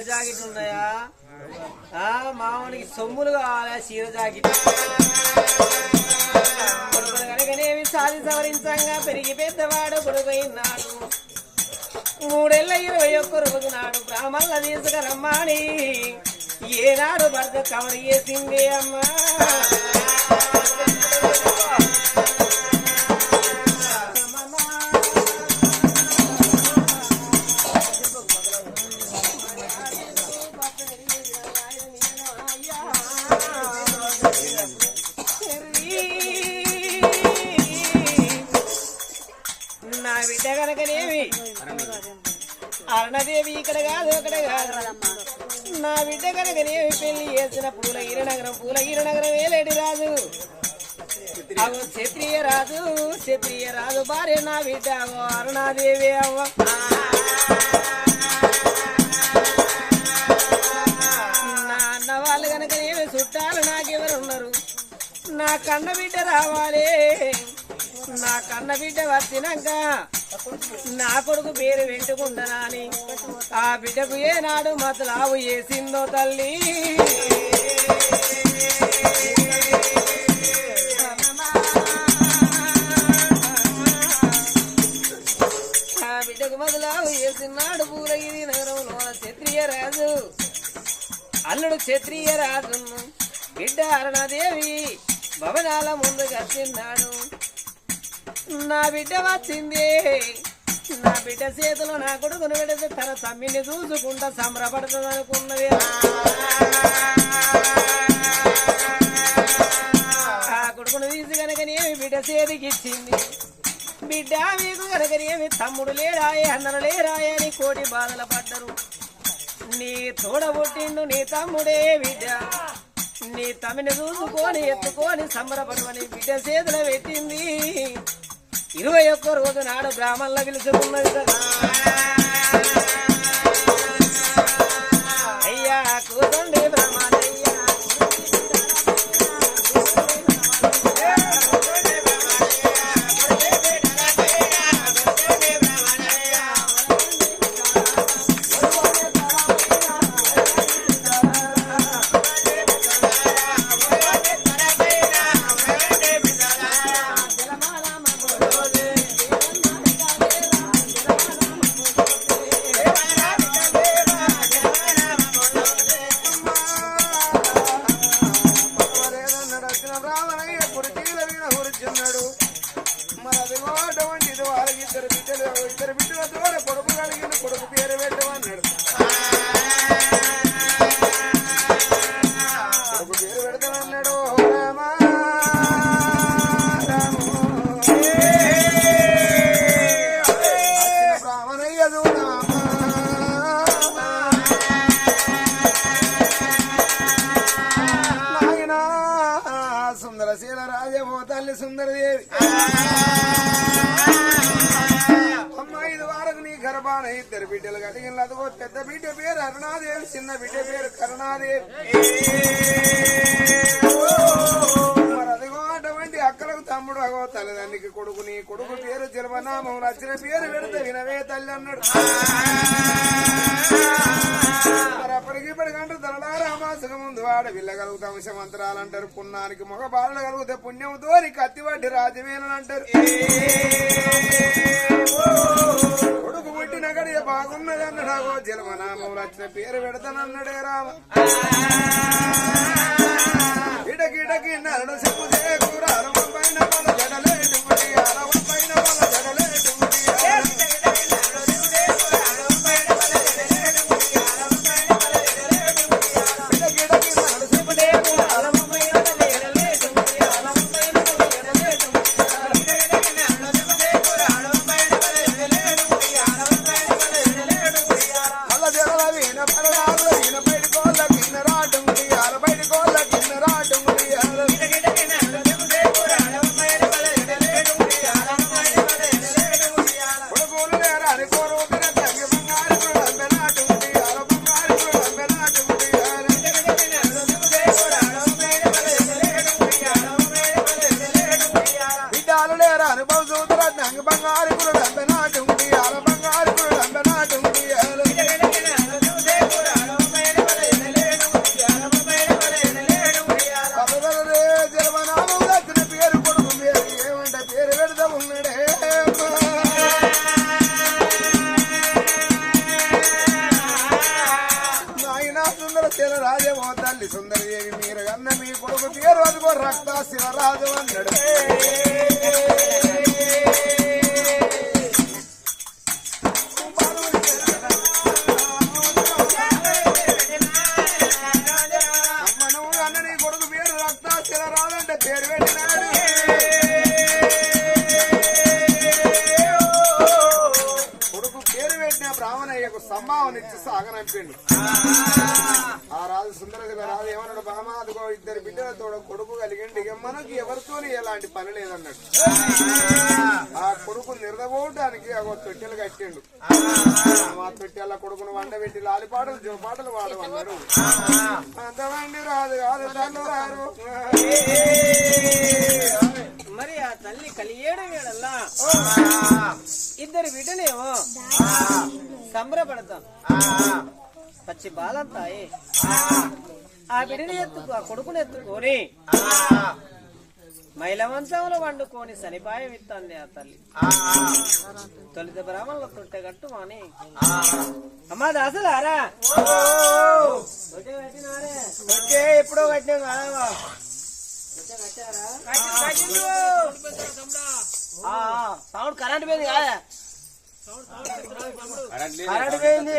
చీర ఉన్నాయా? ఆ మామూలుకి సొమ్ములు కావాలా చీర జాకెట్ కనుకనేవి సాధి సవరించంగా పెరిగి పెద్దవాడు కొడుకైనాడు. మూడేళ్ళ ఇరవై ఒక్క రోజు నాడు బ్రాహ్మణుల తీసుకురమ్మాని ఏనాడు భర్త కవర్ చేసింది అమ్మా. బిడ్డ కనుకనేమి? అరుణదేవి ఇక్కడ కాదు అక్కడ కాదు. నా బిడ్డ కనుకనేమి? పెళ్ళి చేసిన పూలగిరి నగరం పూలగిరి నగరం ఏలేటి రాజు. అవు క్షత్రియ రాజు క్షత్రియ రాజు భార్య నా బిడ్డ. అరుణాదేవి అవ్వ. నా అన్న వాళ్ళు కనుకనేమి? చుట్టాలు నాకెవరున్నారు? నా కన్న బిడ్డ రావాలి. నా కన్న బిడ్డ వచ్చినాక నా కొడుకు పేరు పెట్టుకుంటానని ఆ బిడ్డకు ఏనాడు మతలావు వేసిందో తల్లి. ఆ బిడ్డకు మొదలావు వేసినాడు పూలగిరి నగరంలో క్షత్రియ రాజు. అల్లుడు క్షత్రియ రాజును బిడ్డ అరుణాదేవి భవనాల ముందు కట్టినాడు నా బిడ్డ వచ్చింది. నా బిడ్డ చేతిలో నా కొడుకును పెడితే తన తమ్మిని చూసుకుంటా సంబరపడుతుంది అనుకున్నది ఆ కొడుకును తీసి కనుకనేమి బిడ్డ చేతికి ఇచ్చింది. బిడ్డ మీకు కనుకనేమి తమ్ముడు లేరాయే అన్నలు లేరాయే అని కోటి బాధలు పడ్డరు. నీ తోడబుట్టిండు నీ తమ్ముడే బిడ్డ. నీ తమ్మిని చూసుకొని ఎత్తుకొని సంబరపడమని బిడ్డ చేతిలో పెట్టింది. ఇరవై ఒక్క రోజు నాడు గ్రామంలో పిలుచుకున్నది కదా. పెద్ద బిడ్డ పేరు అరుణాదేవి చిన్న బిడ్డ పేరు కరుణాదేవి. మరి అదిగో అటువంటి అక్కలకు తమ్ముడు అగో తల్లిదండ్రికి కొడుకుని కొడుకు పేరు జన్మనామం నచ్చిన పేరు పెడితే వినవే తల్లి అన్నాడు. మరి అప్పటికి ఇప్పటికంటే తలడారా ముందు వాడ విల్లగలుగుతాం మంత్రాలు అంటారు పుణ్యానికి మొగ బాలలు కలిగితే పుణ్యంతో కత్తి పట్టి రాజమేనని అంటారు. కొడుకు పుట్టిన గడియ బాగున్నది అన్నాడు. జలమనామం రచన పేరు పెడతానన్నాడే రామ. ఇడకిడకి నరడు చెప్పు చేకూర పైన పలు జడలేటు ముడి రాజు అదిగో ఇద్దరు బిడ్డలతో కొడుకు కలిగిండి. మనకి ఎవరితో ఎలాంటి పని లేదన్నాడు. ఆ కొడుకు నిరదపోవడానికి ఒక తొట్టెలు కట్టిండు. ఆ తొట్టెల కొడుకును వంట పెట్టి లాలిపాటలు జోపాటలు వాడమన్నాడు అంతమంది రాదు కాదు తను రారు మరి ఆ తల్లి కలియడం వేళల్లా ఇద్దరు బిడ్డలేమో? సంబరపడతాం. పచ్చి బాలంతాయి. ఆ బిడ్డని ఎత్తుకు ఆ కొడుకుని ఎత్తుకొని మైలవంశంలో వండుకొని సనిపాయం ఇస్తుంది ఆ తల్లి. తొలిత బ్రాహ్మణుల తొట్టె కట్టు మాని. అమ్మా దాసులారా. ఎప్పుడో కట్టినా సౌండ్ కరెంట్ పోయింది కాదా. కరెంట్ పోయింది.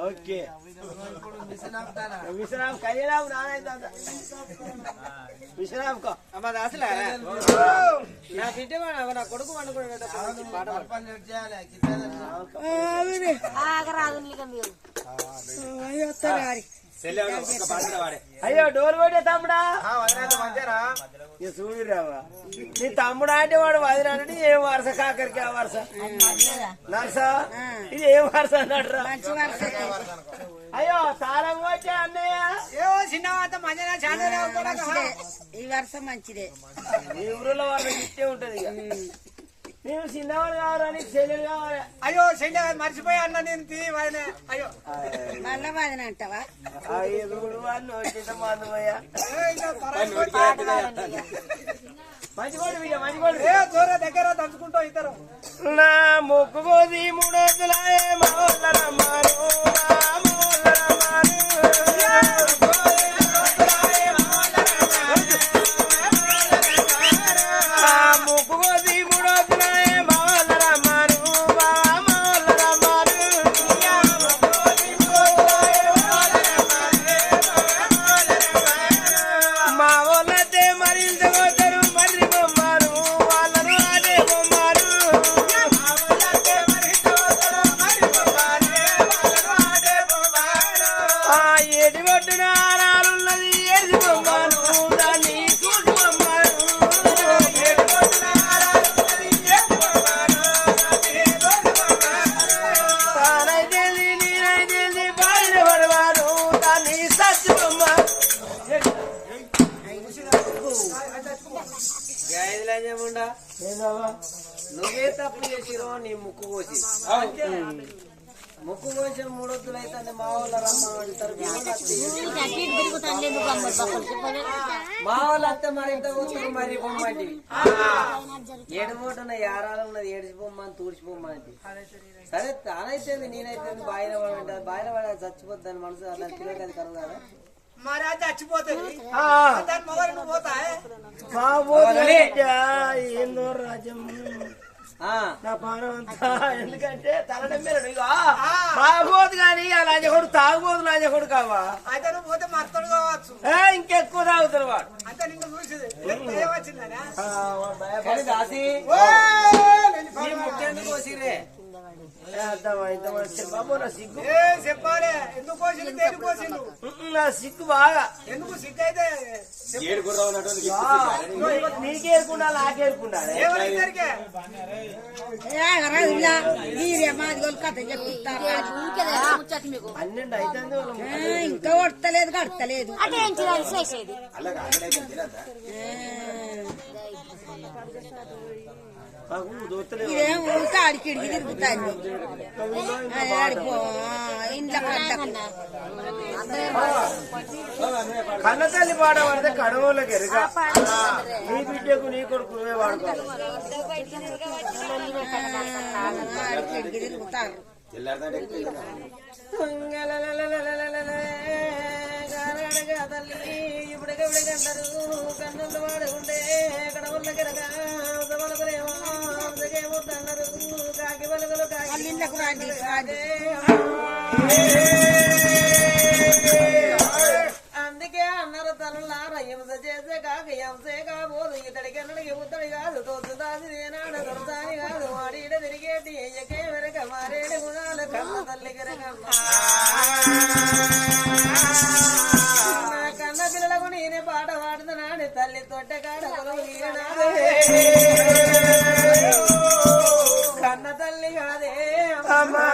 ఓకే. విశ్రామ్ కళ్యాణం నానైతే విశ్రామ్ కో. అమ్మ దాసలారా నా బిడ్డ వాడు- నా కొడుకు వండుకుని పాట. అయ్యో డోర్ కొట్టే తమ్ముడా? ఇక చూడురావా నీ తమ్ముడా అంటే వాడు వదిలాడంటే ఏం వరుస కాకరికి ఆ వరుస? నర్స? ఇది ఏం వరుస అన్నాడు అయ్యో తాళం కొట్టే అన్నయ్య? చాలా ఈ వర్షం మంచిదే. ఈ ఊరిలో వాళ్ళకి ఇట్టే ఉంటది నేను చిన్నవాడు కావాలని చెల్లెలు కావాలి? అయ్యో చెండ మర్చిపోయా అన్న నేను తీ వాడిన అయ్యో. మళ్ళా బాధన అంటావా? పరాయి మంచి దూర దగ్గర దంచుకుంటూ ఇద్దరు. నా ముక్కు కోసి మూడొద్దులాయే మా నువ్వే తప్పు చేసిరో నీ ముక్కు కోసి ముక్కు కోసిన మూడొద్దులు అయితే మా వాళ్ళ రమ్మ అంటారు మా వాళ్ళు అత్త మరి ఇంత కూర్చొని మరి పొమ్మంటివి ఏడు మూటన యారాలు ఉన్నది ఏడిచి పొమ్మని తూడిచి పొమ్మంటి సరే తానైతే నేనైతే బాయిన పడ బాయిన పడ చచ్చిపోద్దని మనసు అలా కిలోకి అది కరువు కదా? చచ్చిపోతుంది పోతా ఏందో రాజ్యం ఆ, నా పానం అంతా. ఎందుకంటే తలడం మీద ఇగో బాగోదు కానీ ఆ లాంజకొడు తాగుబోదు లాంజకొడు కావా? అయితే నువ్వు పోతే మర్తడు కావచ్చు. ఏ, ఇంకెక్కువ తాగుతారు వాడు. అంతే నిన్ను చూసింది. దాసి ముట్టెందుకు కోసిరే నా సిగ్గు. బాగా. ఎందుకు సిగ్గు అయితే? కథ చెప్పిస్తారా పన్నెండు అయితే ఇంకా కొడతలేదు కడతలేదు. ఇదేం ఊరికే ఆడికిడికి తిరుగుతాంది. అది ఆడిపో ఇంట్లో కట్టకుండా కన్న తల్లి పాట పడితే కడవలకి ఎరుక. నీ బిడ్డకు నీ కొడుకు నువ్వే వాడుకోవాలి తిరుగుతారు తల్లి ఇప్పటికెప్పుడు కంటారు కన్నులు వాడుకుంటే కడవల కెరక సవలకులేమో అన్నారు. కాకి పలుకులు అందుకే అన్నారు తనలార హింస చేసే కాక హింసే కాబోదు ఇతడికి అన్నడికి ఉత్తడి కాదు తోచు దాసి నేనాడ దొరసాని కాదు. వాడిడ తిరిగేటి ఎయ్యకే వెరక మారేడు గుణాలు కన్న తల్లికి రకమ్మ కన్న తల్లి కాదే అమ్మా.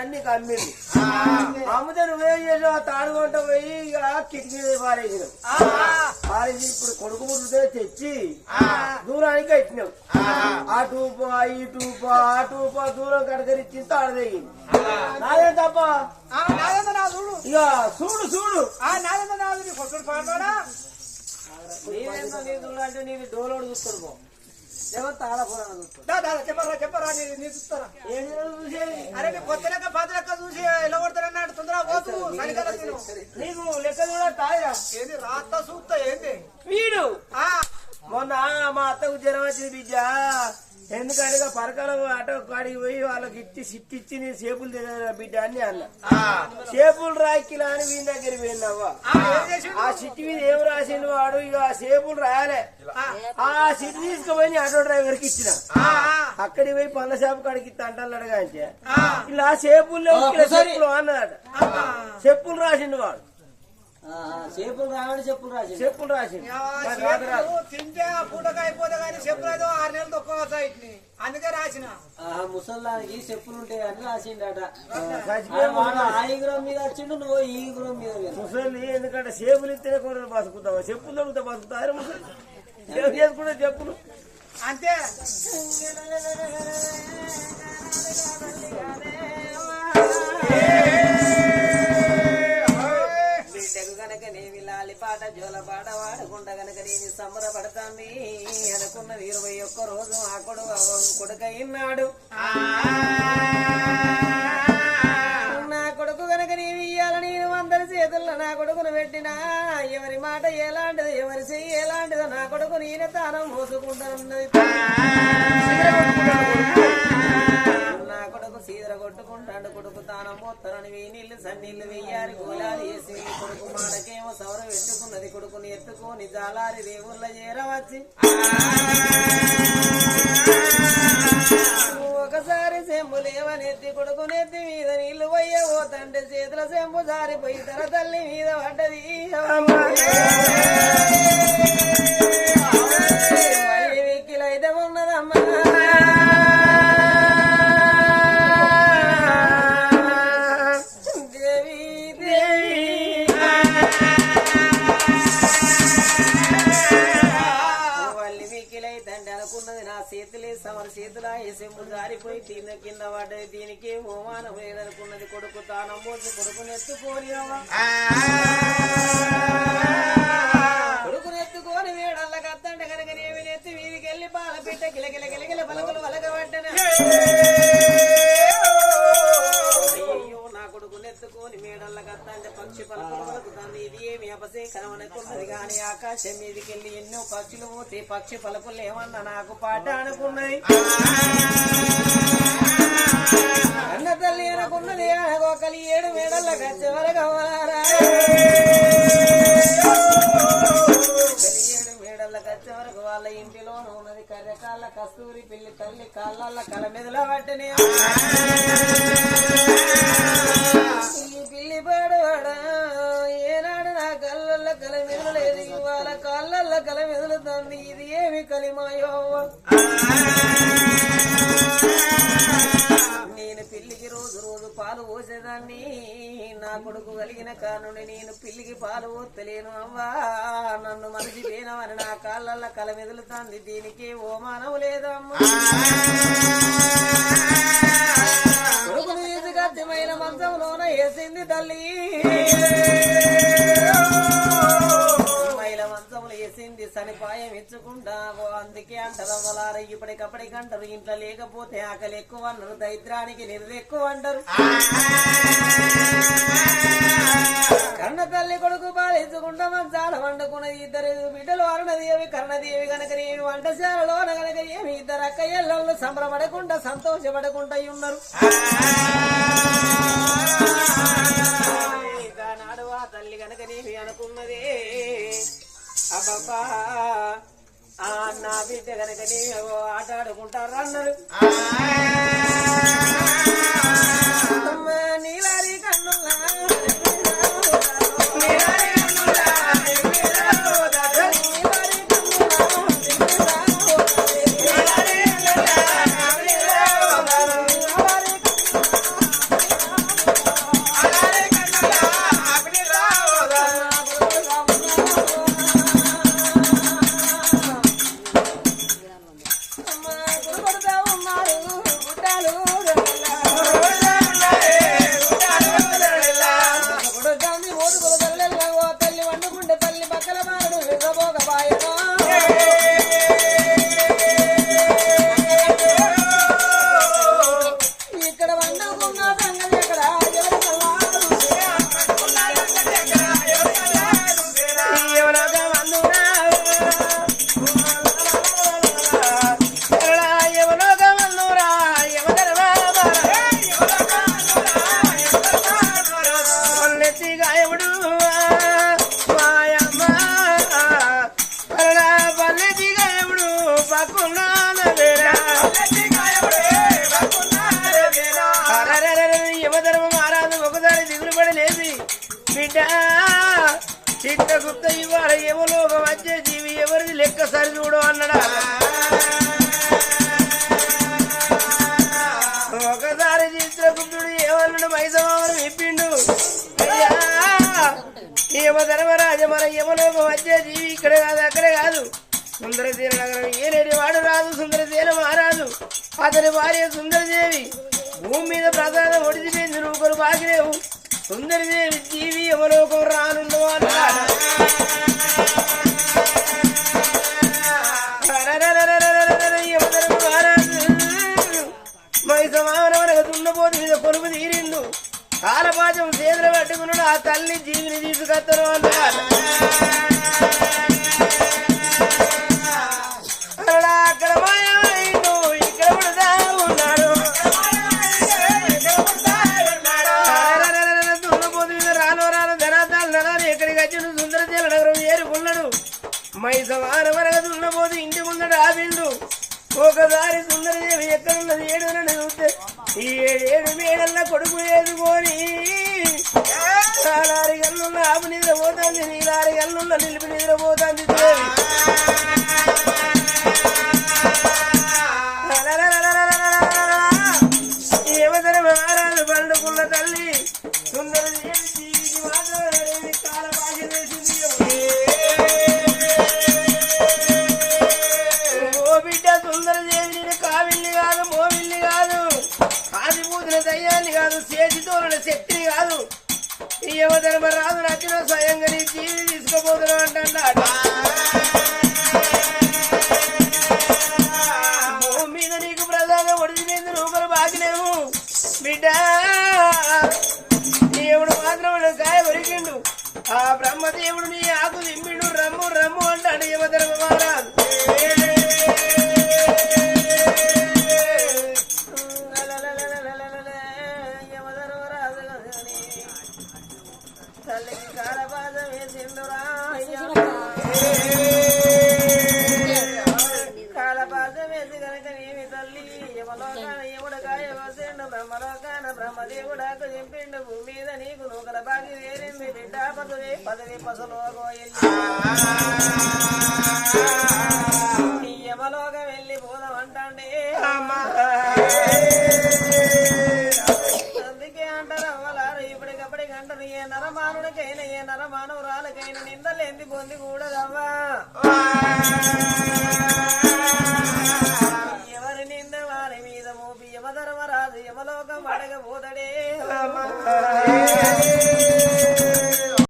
అన్ని కమ్మింది అమ్మితే నువ్వేం చేసావు ఆ తాడు కొంట పోయి ఇక కిటికీ మీద పారేసినావు పారేసి ఇప్పుడు కొడుకు ముట్టుతే తెచ్చి దూరానికి కట్టినావు ఆ. టూపా ఈ టూపా ఆ టూపా దూరం కడకరిచ్చి తాడదయ్యింది నాదే తప్ప? ఆ, నాదేందో నా చూడు. ఇక చూడు చూడు. ఆ నాదేందో నా చూడు. కొట్టుడు పాడతాడా? నీవేందో నీ చూడు అంటే నీది డోలోడు చూస్తాడు పో చెప్పరా చెప్పరా చూస్తారా అరే నీ కొత్త లెక్క పాత లెక్క చూసి ఎలా కొడతారన్నాడు తొందరగా పోతు సరికల నీకు లెక్క కూడా తాయా ఏంది రాత సూక్త ఏంది వీడు ఆ మొన్న మా అత్తకు జ్వరం వచ్చింది బిడ్డ ఎందుకంటే పరకాల ఆటో కాడికి పోయి వాళ్ళకి ఇచ్చి సిట్టి ఇచ్చి నీ సేపులు తిన బిడ్డ అని అన్న. సేపులు రాకిలా అని వీని దగ్గర పోయిందవ్వ ఆ సిట్టి మీద ఏం రాసిండు వాడు? ఇక ఆ సేపులు రాయాలే. ఆ సిట్టి తీసుకుపోయి ఆటో డ్రైవర్కి ఇచ్చిన అక్కడికి పోయి పండ్ల షాపు కాడికి ఇస్తా అంటాను అడగాంటే ఇలా సేపుల్లో చెప్పులు అన్నదట. చెప్పులు రాసిండు వాడు. చేపులు రావని చెప్పులు రాసి చెప్పులు. చెప్పులు తింటే ఆ పూటకు అయిపోతే కానీ చెప్పులు ఏదో ఆరు నెలలు తొక్కవచ్చు వీటిని అందుకే రాసిన. ముసల్లానికి చెప్పులు ఉంటాయి అని రాసిండట. ఆ ఈగురం మీద వచ్చిండు నువ్వు ఈ ఈగురం మీద. ముసలి ఎందుకంటే సేపులు ఇస్తేనే కూడా బతుకుతావా. చెప్పులు దొరికితే బతుకుతారు ముసలి చేసుకుంటే చెప్పులు? అంతే. బిడ్డకు గనక నేమి వాడకుండా గనక నేను సంబరపడతాంది అనుకున్న ఇరవై ఒక్క రోజు ఆ కొడుకు కొడుకయినాడు నా కొడుకు గనక నీవి ఇయ్యాలని నేను అందరి చేతుల్లో నా కొడుకును పెట్టినా. ఎవరి మాట ఎలాంటిది ఎవరి చెయ్యి ఎలాంటిదో నా కొడుకు నేనే తానం మోసుకుంటానున్నది. కొడుకు కొట్టుకుంటాడు కొడుకు తానం పోతానని వెయ్యి సన్నీళ్ళు వెయ్యారి గోలాలు వేసి కొడుకు మాడకేమో సౌర పెట్టుకున్నది. కొడుకుని ఎత్తుకొని జాలారి దేవుళ్ళ చేరవచ్చి. ఒకసారి సెంబు లేవనెత్తి కొడుకు నెత్తి మీద నీళ్ళు పోయే ఓ తండ్రి చేతుల సెంబు జారిపోయి తన తల్లి మీద పడ్డది. మళ్ళీ ఉన్నదమ్మా. చేతులా ఎసెంబు జారిపోయి కింద కింద పడ్డది దీనికి హోమానం లేదనుకున్నది కొడుకు తానం పోసి కొడుకుని ఎత్తుకొని కొడుకుని ఎత్తుకొని వేడల్ల కత్తంటే కనుక నేమి నెత్తి వీధికి వెళ్ళి పాల పిట్ట గిలగిల గిలగిల పలకలు వలగబట్టన ఎత్తుకోని నెత్తుకొని మేడల్ల కత్తంటే పక్షి పలకలకు దాన్ని ఇది ఏమి అపశేఖరం అనుకున్నది గాని ఆకాశం మీదికెళ్ళి ఎన్నో పక్షులు పోతే పక్షి పలకలు ఏమన్నా నాకు పాట అనుకున్నది అన్న తల్లి అనుకున్నది ఒకలి ఏడు మేడల్ల కచ్చే వరకు వరకు వాళ్ళ ఇంటిలోనూ ఉన్నది కర్రెకాళ్ళ కస్తూరి పిల్లి తల్లి కాళ్ళ కల మెదల పట్టనే. ఈ పిల్లి పాడవాడా? ఏనాడు నా కళ్ళల్ల కల మెదలలేదు ఇవాళ కాళ్ళల్ల కల మెదులుతుంది ఇది ఏమి కలిమాయో? పాలు పోసేదాన్ని. నా కొడుకు కలిగిన కానుడి నేను పిల్లికి పాలు పోతలేను అవ్వా. నన్ను మనిషి పోయినవని నా కాళ్ళల్ల కల మెదులుతాంది. దీనికి ఓమానం లేదమ్మా. కొడుకును మంచంలోన వేసింది తల్లి. సనిపాయం ఇచ్చుకుంటా అందుకే అంటారు అవ్వలార ఇప్పటికప్పటికి అంటారు ఇంట్లో లేకపోతే ఆకలి ఎక్కువ అన్నారు. దరిద్రానికి నిధులు ఎక్కువ అంటారు. కర్ణ తల్లి కొడుకు పాలించుకుంటా మంచాల వండుకున్నది. ఇద్దరు బిడ్డలు అరుణదేవి కర్ణదేవి గనక ఏమి వంటశాలలో గనక ఏమి ఇద్దరు అక్కయ్యళ్ళు సంబరపడకుండా సంతోషపడకుండా ఉన్నారు. నాడు ఆ తల్లి గనక నేమి అనుకున్నదే అబ్బా ఆ నా బిడ్డ కనుక నేమి ఆట ఆడుకుంటారు అన్నారు. వచ్చే జీవి ఎవరిది లెక్క సరి చూడు అన్నడా? ఒకసారి చిత్రగుప్తుడు ఏమన్నాడు మైసమావరం ఇప్పిండు అయ్యా యమ ధర్మరాజ మన యమలోకం వచ్చే జీవి ఇక్కడ కాదు అక్కడే కాదు. సుందరసేన నగరం ఏనేటి వాడు రాదు సుందరసేన మహారాజు. అతని భార్య సుందరదేవి. భూమి మీద ప్రసాదం ఒడిచిపోయింది రూపలు బాగిలేవు సుందరదేవి జీవి యమలోకం రానుండు మైసమానవనగా దున్నపోతు మీద కొలుపు తీరిండు. కాలపాచం చేతులు పట్టుకున్నాడు ఆ తల్లి జీవిని తీసుకొత్తను అన్నాడు. కొడుకు ఏదుకొని నాలారి గల్లున్న ఆపు నిద్ర పోతుంది నీలారి నిలిపి నిద్రపోతుంది యమధర్మరాజు నచ్చిన స్వయంగా నీ జీవి తీసుకుపోతున్నావు అంటే బ్రహ్మలోకాన బ్రహ్మదేవుడాకు చెప్పిండు భూమి మీద నీకు నూకల బాగి వేరింది బిడ్డ పదవి పదవి పసలోగో ఈ ఏ నరమానుడికైనా ఏ నరమానవురాలకైనా నిందలేంది పొంది కూడదవ్వా? ఎవరి నింద వారి మీద మోపి యమధర్మరాజు యమలోకం అడగబోదడే